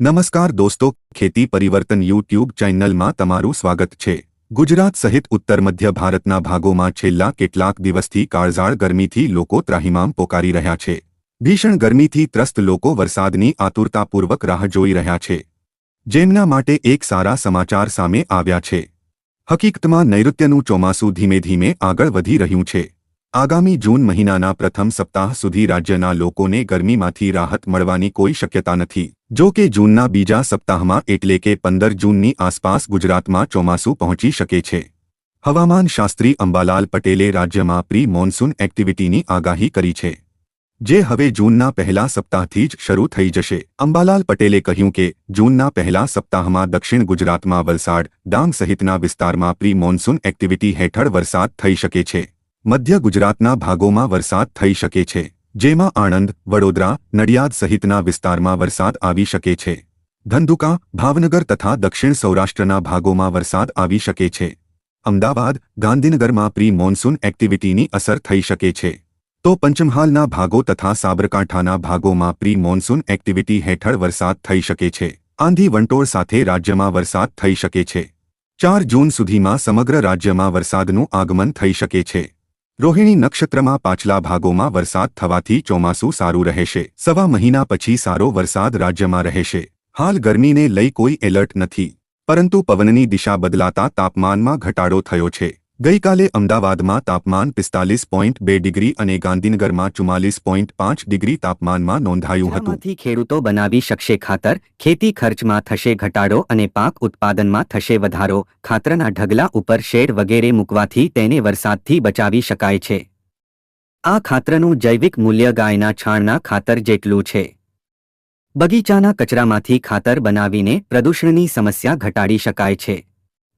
નમસ્કાર દોસ્તો, ખેતી પરિવર્તન યુટ્યુબ ચેનલમાં તમારું સ્વાગત છે. ગુજરાત સહિત ઉત્તર મધ્ય ભારતના ભાગોમાં છેલ્લા કેટલાક દિવસથી કાળઝાળ ગરમીથી લોકો ત્રાહિમામ પોકારી રહ્યા છે. ભીષણ ગરમીથી ત્રસ્ત લોકો વરસાદની આતુરતાપૂર્વક રાહ જોઈ રહ્યા છે. જેમના માટે એક સારા સમાચાર સામે આવ્યા છે. હકીકતમાં નૈઋત્યનું ચોમાસું ધીમે ધીમે આગળ વધી રહ્યું છે. આગામી જૂન મહિનાના પ્રથમ સપ્તાહ સુધી રાજ્યના લોકોને ગરમીમાંથી રાહત મળવાની કોઈ શક્યતા નથી. જો કે જૂનના બીજા સપ્તાહમાં એટલે કે પંદર જૂનની આસપાસ ગુજરાતમાં ચોમાસું પહોંચી શકે છે. હવામાન શાસ્ત્રી અંબાલાલ પટેલે રાજ્યમાં પ્રી મોન્સૂન એક્ટિવિટીની આગાહી કરી છે. જે હવે જૂનના પહેલા સપ્તાહથી જ શરૂ થઈ જશે. અંબાલાલ પટેલે કહ્યું કે, જૂનના પહેલા સપ્તાહમાં દક્ષિણ ગુજરાતમાં વલસાડ, ડાંગ સહિતના વિસ્તારમાં પ્રી મોન્સૂન એક્ટિવિટી હેઠળ વરસાદ થઈ શકે છે. મધ્ય ગુજરાતના ભાગોમાં વરસાદ થઈ શકે છે, જેમાં આણંદ, વડોદરા, નડિયાદ સહિતના વિસ્તારમાં વરસાદ આવી શકે છે. ધંધુકા, ભાવનગર તથા દક્ષિણ સૌરાષ્ટ્રના ભાગોમાં વરસાદ આવી શકે છે. અમદાવાદ, ગાંધીનગરમાં પ્રી મોન્સૂન એક્ટિવિટીની અસર થઈ શકે છે. તો પંચમહાલના ભાગો તથા સાબરકાંઠાના ભાગોમાં પ્રી મોન્સૂન એક્ટિવિટી હેઠળ વરસાદ થઈ શકે છે. આંધી વંટોળ સાથે રાજ્યમાં વરસાદ થઈ શકે છે. ચાર જૂન સુધીમાં સમગ્ર રાજ્યમાં વરસાદનું આગમન થઈ શકે છે. રોહિણી નક્ષત્રમાં પાછલા ભાગોમાં વરસાદ થવાથી ચોમાસું સારું રહેશે. સવા મહિના પછી સારો વરસાદ રાજ્યમાં રહેશે. હાલ ગરમીને લઈ કોઈ એલર્ટ નથી. પરંતુ પવનની દિશા બદલાતા તાપમાનમાં ઘટાડો થયો છે. ગઈકાલે અમદાવાદમાં તાપમાન પિસ્તાલીસ પોઈન્ટ બે ડિગ્રી અને ગાંધીનગરમાં ચુમ્માલીસ પોઈન્ટ પાંચ ડિગ્રી તાપમાનમાં નોંધાયું હતું. ખેડૂતો બનાવી શકશે ખાતર, ખેતી ખર્ચમાં થશે ઘટાડો અને પાક ઉત્પાદનમાં થશે વધારો. ખાતરના ઢગલા ઉપર શેડ વગેરે મૂકવાથી તેને વરસાદથી બચાવી શકાય છે. આ ખાતરનું જૈવિક મૂલ્ય ગાયના છાણના ખાતર જેટલું છે. બગીચાના કચરામાંથી ખાતર બનાવીને પ્રદૂષણની સમસ્યા ઘટાડી શકાય છે.